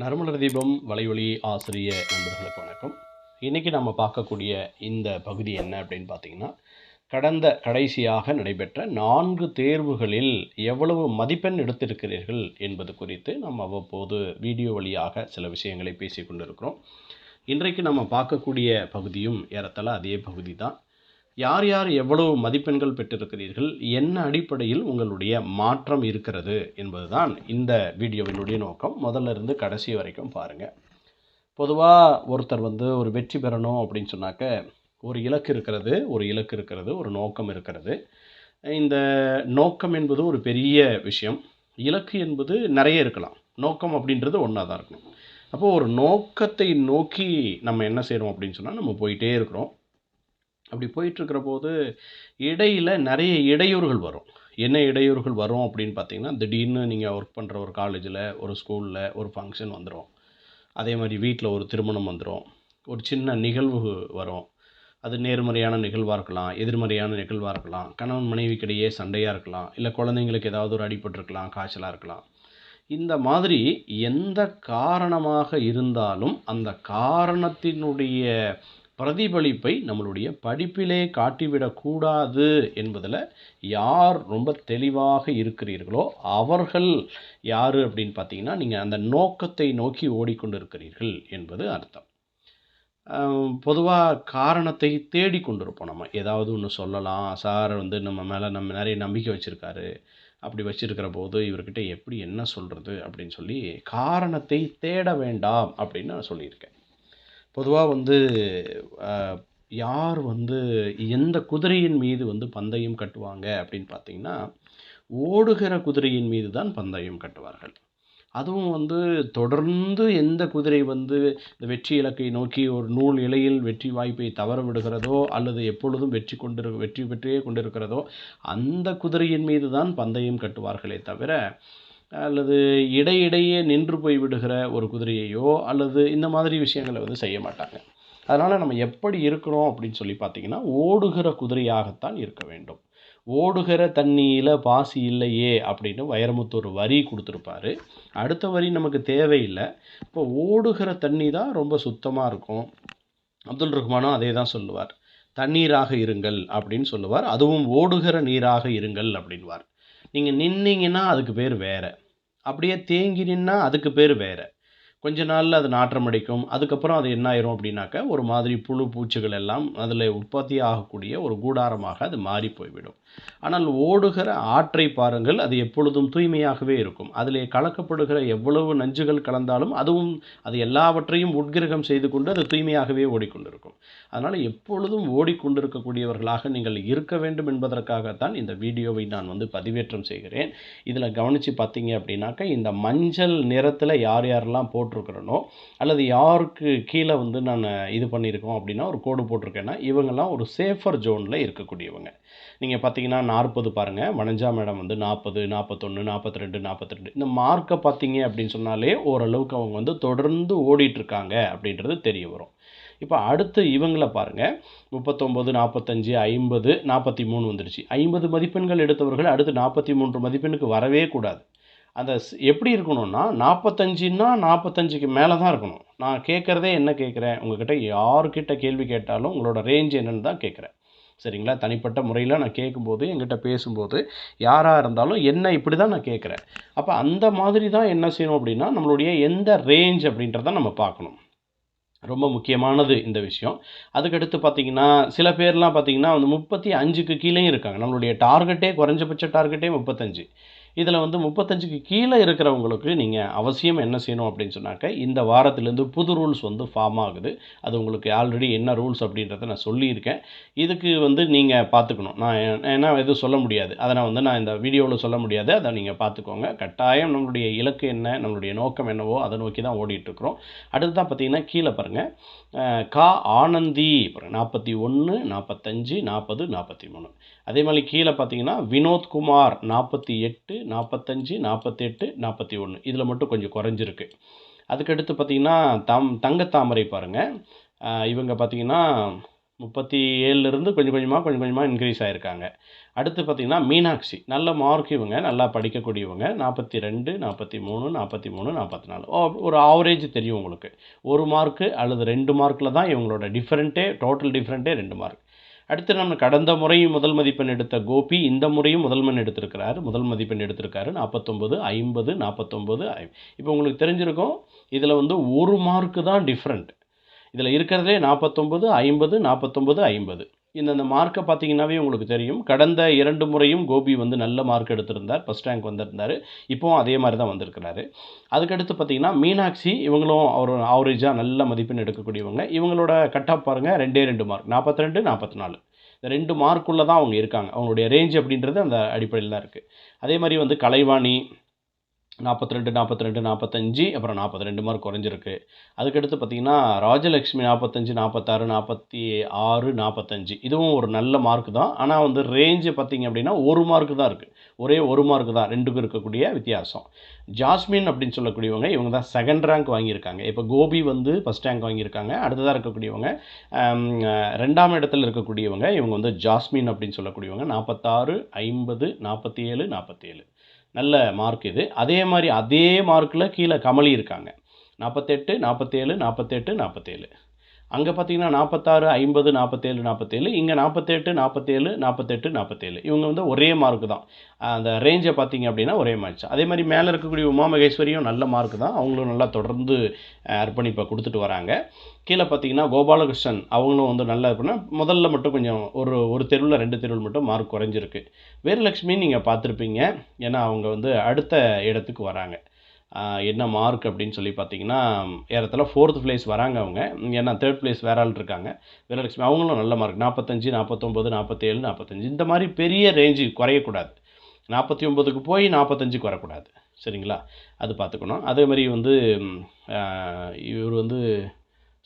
நறுமலர் தீபம் வலையொலி ஆசிரிய நண்பர்களுக்கு வணக்கம். இன்றைக்கி நம்ம பார்க்கக்கூடிய இந்த பகுதி என்ன அப்படின்னு பார்த்தீங்கன்னா கடந்த கடைசியாக நடைபெற்ற நான்கு தேர்வுகளில் எவ்வளவு மதிப்பெண் எடுத்திருக்கிறீர்கள் என்பது குறித்து நம்ம அவ்வப்போது வீடியோ வழியாக சில விஷயங்களை பேசி கொண்டிருக்கிறோம். இன்றைக்கு நம்ம பார்க்கக்கூடிய பகுதியும் ஏறத்தாழ அதே பகுதி தான் யார் யார் எவ்வளவு மதிப்பெண்கள் பெற்றிருக்கிறீர்கள்? என்ன அடிப்படையில் உங்களுடைய மாற்றம் இருக்கிறது? என்பதுதான் இந்த வீடியோவினுடைய நோக்கம். முதல்ல இருந்து கடைசி வரைக்கும் பாருங்கள் பொதுவாக ஒருத்தர் வந்து ஒரு வெற்றி பெறணும் அப்படின்னு சொன்னாக்க ஒரு இலக்கு இருக்கிறது ஒரு இலக்கு இருக்கிறது ஒரு நோக்கம் இருக்கிறது. இந்த நோக்கம் என்பது ஒரு பெரிய விஷயம். இலக்கு என்பது நிறைய இருக்கலாம். நோக்கம் அப்படின்றது ஒன்றா தான் இருக்கணும். அப்போது ஒரு நோக்கத்தை நோக்கி நம்ம என்ன செய்கிறோம் அப்படின்னு சொன்னால் நம்ம போயிட்டே இருக்கிறோம். அப்படி போயிட்டுருக்கிற போது இடையில் நிறைய இடையூறுகள் வரும். என்ன இடையூறுகள் வரும் அப்படின்னு பார்த்தீங்கன்னா திடீர்னு நீங்கள் ஒர்க் பண்ணுற ஒரு காலேஜில் ஒரு ஸ்கூலில் ஒரு ஃபங்க்ஷன் வந்துடும் அதே மாதிரி வீட்டில் ஒரு திருமணம் வந்துடும் ஒரு சின்ன நிகழ்வு வரும். அது நேர்மறையான நிகழ்வாக இருக்கலாம் எதிர்மறையான நிகழ்வாக இருக்கலாம். கணவன் மனைவிக்கிடையே சண்டையாக இருக்கலாம். இல்லை குழந்தைங்களுக்கு ஏதாவது ஒரு அடிபட்டிருக்கலாம் காய்ச்சலாக இருக்கலாம். இந்த மாதிரி எந்த காரணமாக இருந்தாலும் அந்த காரணத்தினுடைய பிரதிபலிப்பை நம்மளுடைய படிப்பிலே காட்டிவிடக்கூடாது என்பதில் யார் ரொம்ப தெளிவாக இருக்கிறீர்களோ அவர்கள் யார் அப்படின்னு பார்த்தீங்கன்னா நீங்கள் அந்த நோக்கத்தை நோக்கி ஓடிக்கொண்டிருக்கிறீர்கள் என்பது அர்த்தம். பொதுவாக காரணத்தை தேடி கொண்டிருப்போம் நம்ம. ஏதாவது ஒன்று சொல்லலாம். சார் வந்து நம்ம மேலே நம்ம நிறைய நம்பிக்கை வச்சுருக்காரு. அப்படி வச்சுருக்கிற போது இவர்கிட்ட எப்படி என்ன சொல்கிறது அப்படின்னு சொல்லி காரணத்தை தேட வேண்டாம் அப்படின்னு நான் சொல்லியிருக்கேன். பொதுவாக வந்து யார் வந்து எந்த குதிரையின் மீது வந்து பந்தயம் கட்டுவாங்க அப்படின்னு பார்த்தீங்கன்னா ஓடுகிற குதிரையின் மீது தான் பந்தயம் கட்டுவார்கள். அதுவும் வந்து தொடர்ந்து எந்த குதிரை வந்து இந்த வெற்றி இலக்கை நோக்கி ஒரு நூல் இலையில் வெற்றி வாய்ப்பை தவற விடுகிறதோ அல்லது எப்பொழுதும் வெற்றி கொண்டிரு வெற்றி பெற்றே கொண்டிருக்கிறதோ அந்த குதிரையின் மீது தான் பந்தயம் கட்டுவார்களே தவிர அல்லது இடையிடையே நின்று போய் விடுகிற ஒரு குதிரையையோ அல்லது இந்த மாதிரி விஷயங்களை வந்து செய்ய மாட்டாங்க. அதனால் நம்ம எப்படி இருக்கிறோம் அப்படின்னு சொல்லி பார்த்தீங்கன்னா ஓடுகிற குதிரையாகத்தான் இருக்க வேண்டும். ஓடுகிற தண்ணியில் பாசி இல்லையே அப்படின்னு வைரமுத்து ஒரு வரி கொடுத்துருப்பாரு. அடுத்த வரி நமக்கு தேவையில்லை. இப்போ ஓடுகிற தண்ணி தான் ரொம்ப சுத்தமாக இருக்கும். அப்துல் ரஹ்மானும் அதே தான் சொல்லுவார். தண்ணீராக இருங்கள் அப்படின்னு சொல்லுவார். அதுவும் ஓடுகிற நீராக இருங்கள் அப்படின்வார் நீங்கள் நின்னீங்கன்னா அதுக்கு பேர் வேறு. அப்படியே தேங்கினின்னா அதுக்கு பேர் வேறு. கொஞ்ச நாளில் அது நாற்றம் அடிக்கும் அதுக்கப்புறம் அது என்ன ஆயிரும் அப்படின்னாக்க ஒரு மாதிரி புழு பூச்சிகள் எல்லாம் அதில் உற்பத்தி ஆகக்கூடிய ஒரு கூடாரமாக அது மாறி போய்விடும். ஆனால் ஓடுகிற ஆற்றை பாருங்கள் அது எப்பொழுதும் தூய்மையாகவே இருக்கும். அதிலே கலக்கப்படுகிற எவ்வளவு நஞ்சுகள் கலந்தாலும் அதுவும் அது எல்லாவற்றையும் உட்கிரகம் செய்து கொண்டு அது தூய்மையாகவே ஓடிக்கொண்டிருக்கும். அதனால் எப்பொழுதும் ஓடிக்கொண்டிருக்கக்கூடியவர்களாக நீங்கள் இருக்க வேண்டும் என்பதற்காகத்தான் இந்த வீடியோவை நான் வந்து பதிவேற்றம் செய்கிறேன். இதில் கவனித்து பார்த்தீங்க அப்படின்னாக்க இந்த மஞ்சள் நிறத்தில் யார் யாரெல்லாம் போட்டிருக்கிறனோ அல்லது யாருக்கு கீழே வந்து நான் இது பண்ணியிருக்கோம் அப்படின்னா ஒரு கோடு போட்டிருக்கேன்னா இவங்கெல்லாம் ஒரு சேஃபர் ஜோனில் இருக்கக்கூடியவங்க. நீங்கள் பார்த்தீங்கன்னா நாற்பது பாருங்கள் வனஜா மேடம் வந்து நாற்பது நாற்பத்தொன்று நாற்பத்தி ரெண்டு நாற்பத்தி ரெண்டு இந்த மார்க்கை பார்த்தீங்க அப்படின்னு சொன்னாலே ஓரளவுக்கு அவங்க வந்து தொடர்ந்து ஓடிட்டுருக்காங்க அப்படின்றது தெரிய வரும். இப்போ அடுத்து இவங்களை பாருங்கள் முப்பத்தொம்போது நாற்பத்தஞ்சு ஐம்பது நாற்பத்தி மூணு வந்துடுச்சு ஐம்பது மதிப்பெண்கள் எடுத்தவர்கள் அடுத்து நாற்பத்தி மூன்று மதிப்பெண்ணுக்கு வரவே கூடாது. அந்த எப்படி இருக்கணும்னா நாற்பத்தஞ்சுன்னா நாற்பத்தஞ்சுக்கு மேலே தான் இருக்கணும். நான் கேட்குறதே என்ன கேட்குறேன்? உங்கள்கிட்ட யாருக்கிட்ட கேள்வி கேட்டாலும் உங்களோட ரேஞ்ச் என்னன்னு தான் கேட்குறேன். சரிங்களா? தனிப்பட்ட முறையில் நான் கேட்கும்போது எங்கிட்ட பேசும்போது யாராக இருந்தாலும் என்ன இப்படி தான் நான் கேட்குறேன். அப்போ அந்த மாதிரி தான் என்ன செய்யணும் அப்படின்னா நம்மளுடைய எந்த ரேஞ்ச் அப்படின்றத நம்ம பார்க்கணும். ரொம்ப முக்கியமானது இந்த விஷயம். அதுக்கடுத்து பார்த்திங்கன்னா சில பேர்லாம் பார்த்திங்கன்னா வந்து முப்பத்தி அஞ்சுக்கு கீழேயும் இருக்காங்க. நம்மளுடைய டார்கெட்டே குறைஞ்சபட்ச டார்கெட்டே முப்பத்தஞ்சு. இதில் வந்து முப்பத்தஞ்சுக்கு கீழே இருக்கிறவங்களுக்கு நீங்கள் அவசியம் என்ன செய்யணும் அப்படின்னு சொன்னாக்க இந்த வாரத்துலேருந்து புது ரூல்ஸ் வந்து ஃபார்ம் ஆகுது. அது உங்களுக்கு ஆல்ரெடி என்ன ரூல்ஸ் அப்படின்றத நான் சொல்லியிருக்கேன். இதுக்கு வந்து நீங்கள் பார்த்துக்கணும். நான் ஏன்னா எதுவும் சொல்ல முடியாது. அதை நான் வந்து நான் இந்த வீடியோவில் சொல்ல முடியாது. அதை நீங்கள் பார்த்துக்கோங்க. கட்டாயம் நம்மளுடைய இலக்கு என்ன நம்மளுடைய நோக்கம் என்னவோ அதை நோக்கி தான் ஓடிட்டுருக்குறோம். அடுத்ததான் பார்த்தீங்கன்னா கீழே பாருங்கள் கா ஆனந்தி பாருங்கள் நாற்பத்தி ஒன்று நாற்பத்தஞ்சு நாற்பது நாற்பத்தி மூணு. அதே மாதிரி கீழே பார்த்தீங்கன்னா வினோத்குமார் நாற்பத்தி எட்டு நாற்பத்தஞ்சு நாற்பத்தெட்டு நாற்பத்தி ஒன்று இதில் மட்டும் கொஞ்சம் குறைஞ்சிருக்கு. அதுக்கடுத்து பார்த்திங்கன்னா தம் தங்கத்தாமரை பாருங்கள் இவங்க பார்த்திங்கன்னா முப்பத்தி ஏழுலேருந்து கொஞ்சம் கொஞ்சமாக கொஞ்சம் கொஞ்சமாக இன்க்ரீஸ் ஆகிருக்காங்க அடுத்து பார்த்திங்கன்னா மீனாட்சி. நல்ல மார்க் இவங்க. நல்லா படிக்கக்கூடியவங்க. நாற்பத்தி ரெண்டு நாற்பத்தி மூணு நாற்பத்தி மூணு நாற்பத்தி நாலு ஒரு ஆவரேஜ் தெரியும் உங்களுக்கு. ஒரு மார்க்கு அல்லது ரெண்டு மார்க்கில் தான் இவங்களோட டிஃப்ரெண்ட்டே டோட்டல் டிஃப்ரெண்ட்டே ரெண்டு மார்க் அடுத்து நம்ம கடந்த முறையும் முதல் மதிப்பெண் எடுத்த கோபி இந்த முறையும் முதல் மண் எடுத்திருக்கிறாரு. முதல் மதிப்பெண் எடுத்திருக்காரு. நாற்பத்தொம்பது ஐம்பது நாற்பத்தொம்பது இப்போ உங்களுக்கு தெரிஞ்சிருக்கும் இதில் வந்து ஒரு மார்க்கு தான் டிஃப்ரெண்ட் இதில் இருக்கிறதே நாற்பத்தொம்பது ஐம்பது நாற்பத்தொம்பது ஐம்பது. இந்த மார்க்கை பார்த்தீங்கன்னாவே உங்களுக்கு தெரியும். கடந்த இரண்டு முறையும் கோபி வந்து நல்ல மார்க் எடுத்திருந்தார். ஃபஸ்ட் ரேங்க் வந்திருந்தார். இப்போவும் அதே மாதிரி தான் வந்திருக்கிறாரு. அதுக்கடுத்து பார்த்தீங்கன்னா மீனாட்சி இவங்களும் அவர் ஆவரேஜாக நல்ல மதிப்பெண் எடுக்கக்கூடியவங்க. இவங்களோட கட் ஆஃப் பாருங்கள் ரெண்டே ரெண்டு மார்க் நாற்பத்தி ரெண்டு நாற்பத்தி நாலு இந்த ரெண்டு மார்க்குள்ளே தான் அவங்க இருக்காங்க. அவங்களுடைய ரேஞ்ச் அப்படின்றது அந்த அடிப்படையில் தான் இருக்குது அதே மாதிரி வந்து கலைவாணி நாற்பத்தி ரெண்டு நாற்பத்தி ரெண்டு நாற்பத்தஞ்சு அப்புறம் நாற்பத்தி ரெண்டு மார்க் குறைஞ்சிருக்கு. அதுக்கடுத்து பார்த்திங்கன்னா ராஜலக்ஷ்மி நாற்பத்தஞ்சு நாற்பத்தாறு நாற்பத்தி ஆறு நாற்பத்தஞ்சு இதுவும் ஒரு நல்ல மார்க் தான். ஆனால் வந்து ரேஞ்சு பார்த்திங்க அப்படின்னா ஒரு மார்க்கு தான் இருக்குது ஒரே ஒரு மார்க் தான். ரெண்டுக்கும் இருக்கக்கூடிய வித்தியாசம். ஜாஸ்மின் அப்படின்னு சொல்லக்கூடியவங்க இவங்க தான் செகண்ட் ரேங்க் வாங்கியிருக்காங்க. இப்போ கோபி வந்து ஃபஸ்ட் ரேங்க் வாங்கியிருக்காங்க. அடுத்ததாக இருக்கக்கூடியவங்க ரெண்டாம் இடத்துல இருக்கக்கூடியவங்க இவங்க வந்து ஜாஸ்மின் அப்படின்னு சொல்லக்கூடியவங்க. நாற்பத்தாறு ஐம்பது நாற்பத்தி ஏழு நாற்பத்தி ஏழு நல்ல மார்க் இது. அதே மாதிரி அதே மார்க்கில் கீழே கமலி இருக்காங்க. நாற்பத்தெட்டு நாற்பத்தேழு நாற்பத்தெட்டு நாற்பத்தேழு அங்கே பார்த்தீங்கன்னா நாற்பத்தாறு ஐம்பது நாற்பத்தேழு நாற்பத்தேழு இங்கே நாற்பத்தெட்டு நாற்பத்தேழு நாற்பத்தெட்டு நாற்பத்தேழு இவங்க வந்து ஒரே மார்க் தான். அந்த ரேஞ்சை பார்த்தீங்க அப்படின்னா ஒரே மார்க்ஸ் அதே மாதிரி மேலே இருக்கக்கூடிய உமா மகேஸ்வரியும் நல்ல மார்க் தான். அவங்களும் நல்லா தொடர்ந்து அர்ப்பணிப்பை கொடுத்துட்டு வராங்க. கீழே பார்த்தீங்கன்னா கோபாலகிருஷ்ணன் அவங்களும் வந்து நல்லா இருக்குன்னா முதல்ல மட்டும் கொஞ்சம் ஒரு ஒரு தெருவில் ரெண்டு தெருவில் மட்டும் மார்க் குறைஞ்சிருக்கு. வீரலட்சுமி நீங்கள் பார்த்துருப்பீங்க. ஏன்னா அவங்க வந்து அடுத்த இடத்துக்கு வராங்க. என்ன மார்க் அப்படின்னு சொல்லி பார்த்தீங்கன்னா ஏறத்தில் ஃபோர்த் ப்ளேஸ் வராங்க அவங்க. ஏன்னா தேர்ட் ப்ளேஸ் வேற ஆள் இருக்காங்க. வீரலட்சுமி அவங்களும் நல்ல மார்க் நாற்பத்தஞ்சு நாற்பத்தொம்போது நாற்பத்தேழு நாற்பத்தஞ்சு இந்த மாதிரி பெரிய ரேஞ்சு குறையக்கூடாது. நாற்பத்தி ஒம்பதுக்கு போய் நாற்பத்தஞ்சுக்கு வரக்கூடாது. சரிங்களா? அது பார்த்துக்கணும். அதே மாதிரி வந்து இவர் வந்து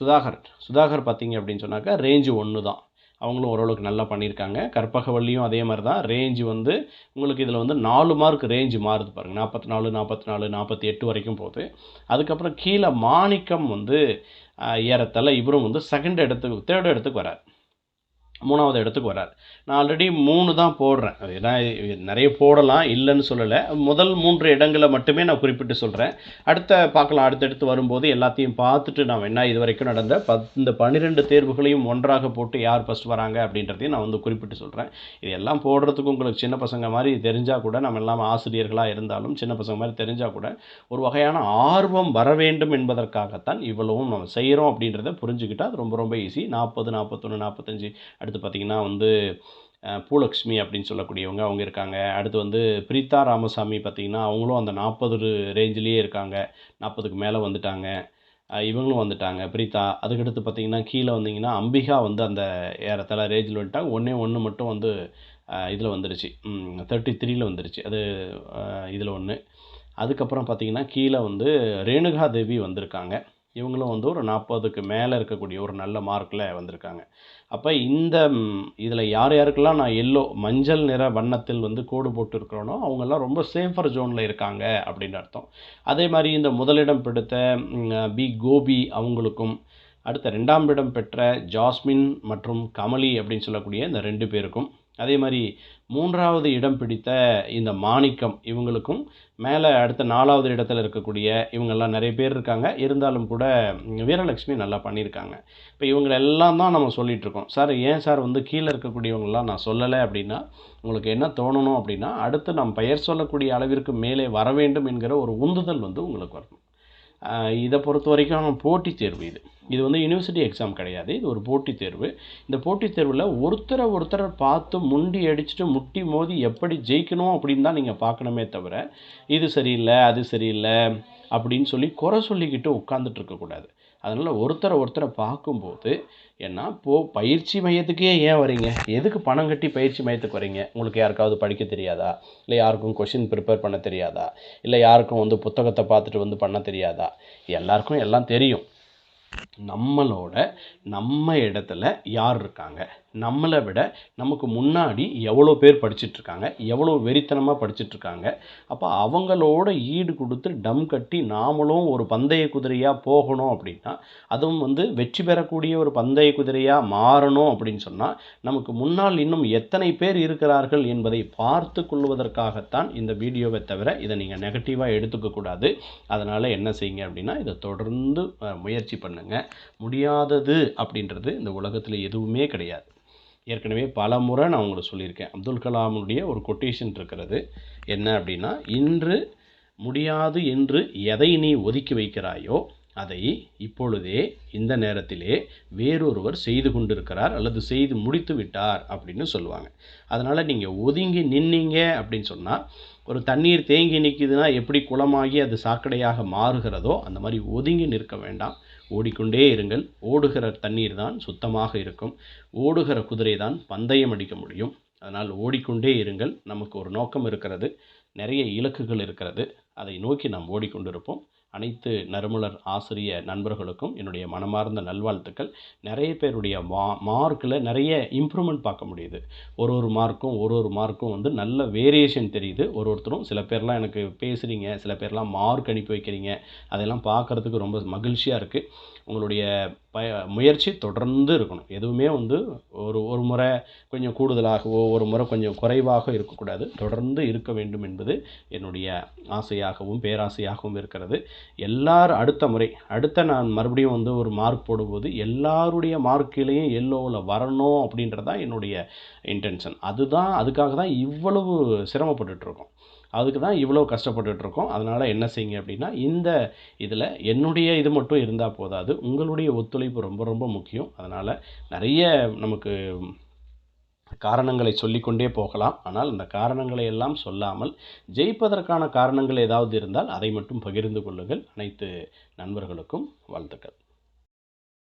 சுதாகர். சுதாகர் பார்த்தீங்க அப்படின்னு சொன்னாக்கா ரேஞ்சு ஒன்று தான் அவங்களும் ஓரளவுக்கு நல்லா பண்ணியிருக்காங்க. கற்பகவல்லியும் அதே மாதிரி தான் ரேஞ்சு வந்து உங்களுக்கு இதில் வந்து நாலு மார்க் ரேஞ்சு மாறுது பாருங்கள் நாற்பத்தி நாலு நாற்பத்தி நாலு நாற்பத்தி எட்டு வரைக்கும் போகுது. அதுக்கப்புறம் கீழே மாணிக்கம் வந்து ஏறத்தாழ இவரும் வந்து செகண்ட் இடத்துக்கு தேர்ட் இடத்துக்கு வரார் மூணாவது இடத்துக்கு வரார். நான் ஆல்ரெடி மூணு தான் போடுறேன். ஏன்னா நிறைய போடலாம் இல்லைன்னு சொல்லலை. முதல் மூன்று இடங்களை மட்டுமே நான் குறிப்பிட்டு சொல்கிறேன் அடுத்த பார்க்கலாம். அடுத்தடுத்து வரும்போது எல்லாத்தையும் பார்த்துட்டு நான் என்ன இது வரைக்கும் நடந்த பத் இந்த பன்னிரெண்டு தேர்வுகளையும் ஒன்றாக போட்டு யார் ஃபஸ்ட் வராங்க அப்படின்றதையும் நான் வந்து குறிப்பிட்டு சொல்கிறேன் இது எல்லாம் போடுறதுக்கு உங்களுக்கு சின்ன பசங்க மாதிரி தெரிஞ்சால் கூட நம்ம எல்லாம் ஆசிரியர்களாக இருந்தாலும் சின்ன பசங்க மாதிரி தெரிஞ்சால் கூட ஒரு வகையான ஆர்வம் வர வேண்டும் என்பதற்காகத்தான் இவ்வளவும் நம்ம செய்கிறோம் அப்படின்றத புரிஞ்சுக்கிட்டால் அது ரொம்ப ரொம்ப ஈஸி நாற்பது நாற்பத்தொன்று நாற்பத்தஞ்சு அடுத்து பார்த்திங்கன்னா வந்து பூலக்ஷ்மி அப்படின்னு சொல்லக்கூடியவங்க அவங்க இருக்காங்க. அடுத்து வந்து பிரீதா ராமசாமி பார்த்திங்கன்னா அவங்களும் அந்த நாற்பது ரேஞ்சிலேயே இருக்காங்க. நாற்பதுக்கு மேலே வந்துட்டாங்க. இவங்களும் வந்துட்டாங்க பிரீதா அதுக்கடுத்து பார்த்திங்கன்னா கீழே வந்தீங்கன்னா அம்பிகா வந்து அந்த ஏறத்தாழ ரேஞ்சில் வந்துட்டாங்க. ஒன்றே ஒன்று மட்டும் வந்து இதில் வந்துருச்சு. தேர்ட்டி த்ரீயில் வந்துருச்சு. அது இதில் ஒன்று அதுக்கப்புறம் பார்த்திங்கன்னா கீழே வந்து ரேணுகா தேவி வந்திருக்காங்க. இவங்களும் வந்து ஒரு நாற்பதுக்கு மேலே இருக்கக்கூடிய ஒரு நல்ல மார்க்கில் வந்திருக்காங்க. அப்போ இந்த இதில் யார் யாருக்கெல்லாம் நான் எல்லோ மஞ்சள் நிற வண்ணத்தில் வந்து கோடு போட்டு இருக்கிறோனோ அவங்கெல்லாம் ரொம்ப சேஃபர் ஜோனில் இருக்காங்க அப்படின்னு அர்த்தம். அதே மாதிரி இந்த முதலிடம் பிடித்த பி கோபி அவங்களுக்கும் அடுத்த ரெண்டாம் இடம் பெற்ற ஜாஸ்மின் மற்றும் கமலி அப்படின்னு சொல்லக்கூடிய இந்த ரெண்டு பேருக்கும் அதே மாதிரி மூன்றாவது இடம் பிடித்த இந்த மாணிக்கம் இவங்களுக்கும் மேலே அடுத்த நாலாவது இடத்துல இருக்கக்கூடிய இவங்கெல்லாம் நிறைய பேர் இருக்காங்க. இருந்தாலும் கூட வீரலட்சுமி நல்லா பண்ணியிருக்காங்க. இப்போ இவங்களெல்லாம் தான் நம்ம சொல்லிகிட்ருக்கோம் சார் ஏன் சார் வந்து கீழே இருக்கக்கூடியவங்களாம் நான் சொல்லலை அப்படின்னா உங்களுக்கு என்ன தோணணும் அப்படின்னா அடுத்து நாம் பெயர் சொல்லக்கூடிய அளவிற்கு மேலே வர வேண்டும் என்கிற ஒரு உந்துதல் வந்து உங்களுக்கு வரணும். இதை பொறுத்த வரைக்கும் போட்டித் தேர்வு இது. இது வந்து யூனிவர்சிட்டி எக்ஸாம் கிடையாது. இது ஒரு போட்டித் தேர்வு. இந்த போட்டித் தேர்வில் ஒருத்தரை ஒருத்தரை பார்த்து முண்டி அடிச்சுட்டு முட்டி மோதி எப்படி ஜெயிக்கணும் அப்படின்னு தான் நீங்கள் பார்க்கணுமே தவிர இது சரியில்லை அது சரியில்லை அப்படின்னு சொல்லி குறை சொல்லிக்கிட்டு உட்காந்துட்டு இருக்கக்கூடாது அதனால் ஒருத்தரை ஒருத்தரை பார்க்கும்போது ஏன்னா இப்போது பயிற்சி மையத்துக்கே ஏன் வரீங்க? எதுக்கு பணம் கட்டி பயிற்சி மையத்துக்கு வரீங்க? உங்களுக்கு யாருக்காவது படிக்க தெரியாதா? இல்லை யாருக்கும் கொஷின் ப்ரிப்பேர் பண்ண தெரியாதா? இல்லை யாருக்கும் வந்து புத்தகத்தை பார்த்துட்டு வந்து பண்ண தெரியாதா? எல்லாருக்கும் எல்லாம் தெரியும். நம்மளோட நம்ம இடத்துல யார் இருக்காங்க? நம்மளை விட நமக்கு முன்னாடி எவ்வளோ பேர் படிச்சிட்ருக்காங்க எவ்வளோ வெறித்தனமாக படிச்சிட்ருக்காங்க. அப்போ அவங்களோட ஈடு கொடுத்து டம் கட்டி நாமளும் ஒரு பந்தய குதிரையாக போகணும் அப்படின்னா அதுவும் வந்து வெற்றி பெறக்கூடிய ஒரு பந்தய குதிரையாக மாறணும் அப்படின்னு சொன்னால் நமக்கு முன்னால் இன்னும் எத்தனை பேர் இருக்கிறார்கள் என்பதை பார்த்து கொள்வதற்காகத்தான் இந்த வீடியோவை தவிர இதை நீங்கள் நெகட்டிவாக எடுத்துக்கக்கூடாது அதனால் என்ன செய்யுங்க அப்படின்னா இதை தொடர்ந்து முயற்சி பண்ணுங்கள் முடியாதது அப்படின்றது இந்த உலகத்தில் எதுவுமே கிடையாது. ஏற்கனவே பல முறை நான் உங்களுக்கு சொல்லியிருக்கேன். அப்துல் கலாமுடைய ஒரு கொட்டேஷன் இருக்கிறது. என்ன அப்படின்னா இன்று முடியாது என்று எதை நீ ஒதுக்கி வைக்கிறாயோ அதை இப்பொழுதே இந்த நேரத்திலே வேறொருவர் செய்து கொண்டிருக்கிறார் அல்லது செய்து முடித்து விட்டார் அப்படின்னு சொல்லுவாங்க. அதனால் நீங்கள் ஒதுங்கி நின்னீங்க அப்படின்னு சொன்னால் ஒரு தண்ணீர் தேங்கி நிற்கிதுன்னா எப்படி குளமாகி அது சாக்கடையாக மாறுகிறதோ அந்த மாதிரி ஒதுங்கி நிற்க வேண்டாம். ஓடிக்கொண்டே இருங்கள். ஓடுகிற தண்ணீர் தான் சுத்தமாக இருக்கும். ஓடுகிற குதிரை தான் பந்தயம் அடிக்க முடியும். அதனால் ஓடிக்கொண்டே இருங்கள். நமக்கு ஒரு நோக்கம் இருக்கிறது. நிறைய இலக்குகள் இருக்கிறது. அதை நோக்கி நாம் ஓடிக்கொண்டிருப்போம். அனைத்து நறுமலர் ஆசிரிய நண்பர்களுக்கும் என்னுடைய மனமார்ந்த நல்வாழ்த்துக்கள். நிறைய பேருடைய மா மார்க்கில் நிறைய இம்ப்ரூவ்மெண்ட் பார்க்க முடியுது. ஒரு ஒரு மார்க்கும் ஒரு ஒரு மார்க்கும் வந்து நல்ல வேரியேஷன் தெரியுது. ஒரு ஒருத்தரும் சில பேர்லாம் எனக்கு பேசுகிறீங்க சில பேர்லாம் மார்க் அனுப்பி வைக்கிறீங்க. அதெல்லாம் பார்க்குறதுக்கு ரொம்ப மகிழ்ச்சியாக இருக்குது உங்களுடைய பய முயற்சி தொடர்ந்து இருக்கணும். எதுவுமே வந்து ஒரு ஒரு முறை கொஞ்சம் கூடுதலாகவோ ஒரு முறை கொஞ்சம் குறைவாக இருக்கக்கூடாது. தொடர்ந்து இருக்க வேண்டும் என்பது என்னுடைய ஆசையாகவும் பேராசையாகவும் இருக்கிறது. எல்லார் அடுத்த முறை அடுத்த நான் மறுபடியும் வந்து ஒரு மார்க் போடும்போது எல்லாருடைய மார்க்கிலையும் எல்லோவில் வரணும் அப்படின்றது தான் என்னுடைய இன்டென்ஷன் அதுதான் அதுக்காக தான் இவ்வளவு சிரமப்பட்டுட்டு இருக்கோம். அதுக்கு தான் இவ்வளோ கஷ்டப்பட்டுட்டு இருக்கோம் அதனால் என்ன செய்யுங்க அப்படின்னா இந்த இதில் என்னுடைய இது மட்டும் இருந்தால் போதாது. உங்களுடைய ஒத்துழைப்பு ரொம்ப ரொம்ப முக்கியம். அதனால் நிறைய நமக்கு காரணங்களை சொல்லிக்கொண்டே போகலாம். ஆனால் அந்த காரணங்களை எல்லாம் சொல்லாமல் ஜெயிப்பதற்கான காரணங்கள் ஏதாவது இருந்தால் அதை மட்டும் பகிர்ந்து கொள்ளுங்கள். அனைத்து நண்பர்களுக்கும் வாழ்த்துக்கள்.